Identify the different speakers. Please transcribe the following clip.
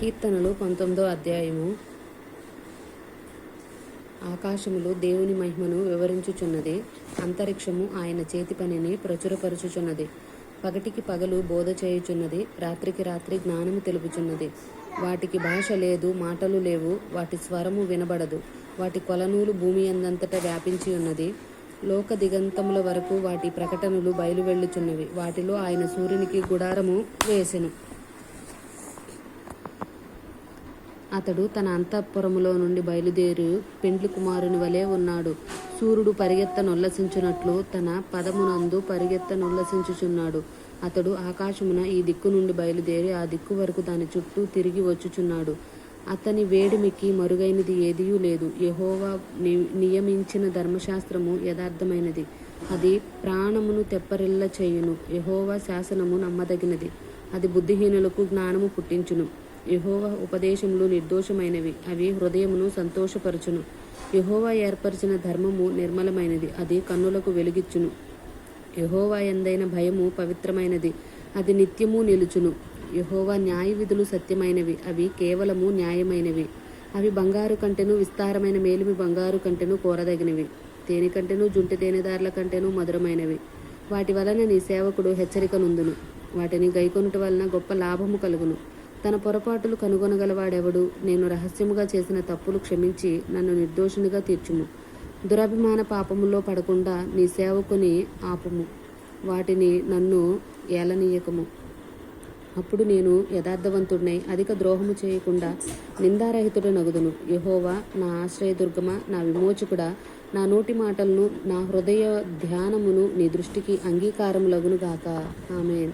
Speaker 1: కీర్తనలు పంతొమ్మిదో అధ్యాయము. ఆకాశములు దేవుని మహిమను వివరించుచున్నది అంతరిక్షము ఆయన చేతి పనిని ప్రచురపరుచుచున్నది పగటికి పగలు బోధ చేయుచున్నది రాత్రికి రాత్రి జ్ఞానము తెలుపుచున్నది. వాటికి భాష లేదు మాటలు లేవు వాటి స్వరము వినబడదు వాటి కొలనూలు భూమి అందంతటా వ్యాపించి ఉన్నది. లోక దిగంతముల వరకు వాటి ప్రకటనలు బయలువెళ్ళుచున్నవి వాటిలో ఆయన సూర్యునికి గుడారము వేసెను. అతడు తన అంతఃపురములో నుండి బయలుదేరి పెండ్లి కుమారుని వలె ఉన్నాడు. సూర్యుడు పరిగెత్తనుల్లసించున్నట్లు తన పదమునందు పరిగెత్తనొల్లసించుచున్నాడు. అతడు ఆకాశమున ఈ దిక్కు నుండి బయలుదేరి ఆ దిక్కు వరకు దాని చుట్టూ తిరిగి వచ్చుచున్నాడు. అతని వేడిమికి మరుగైనది ఏదియూ లేదు. యహోవా ని- నియమించిన ధర్మశాస్త్రము యథార్థమైనది. అది ప్రాణమును తెప్పరిల్ల చేయును. యహోవా శాసనము నమ్మదగినది. అది బుద్ధిహీనులకు జ్ఞానము పుట్టించును. యహోవ ఉపదేశములు నిర్దోషమైనవి. అవి హృదయమును సంతోషపరచును. యహోవా ఏర్పరిచిన ధర్మము నిర్మలమైనది. అది కన్నులకు వెలుగిచ్చును. యహోవా ఎందైన భయము పవిత్రమైనది. అది నిత్యము నిలుచును. యహోవా న్యాయ విధులు సత్యమైనవి. అవి కేవలము న్యాయమైనవి. అవి బంగారు కంటెను విస్తారమైన మేలిమి బంగారు కంటెను కోరదగినవి. తేనె కంటెను జుంటి తేనెదారుల కంటెను మధురమైనవి. వాటి వలన నీ సేవకుడు హెచ్చరిక నుందును. వాటిని గైకొనుట వలన గొప్ప లాభము కలుగును. తన పొరపాటులు కనుగొనగలవాడెవడు? నేను రహస్యముగా చేసిన తప్పులు క్షమించి నన్ను నిర్దోషునిగా తీర్చుము. దురభిమాన పాపములో పడకుండా నీ సేవకుని ఆపుము. వాటిని నన్ను ఏలనీయకము. అప్పుడు నేను యథార్థవంతుడినై అధిక ద్రోహము చేయకుండా నిందారహితుడు నగుదును. యహోవా నా ఆశ్రయదుర్గమ నా విమోచకుడా నా నోటి మాటలను నా హృదయ ధ్యానమును నీ దృష్టికి అంగీకారములగును గాక ఆమె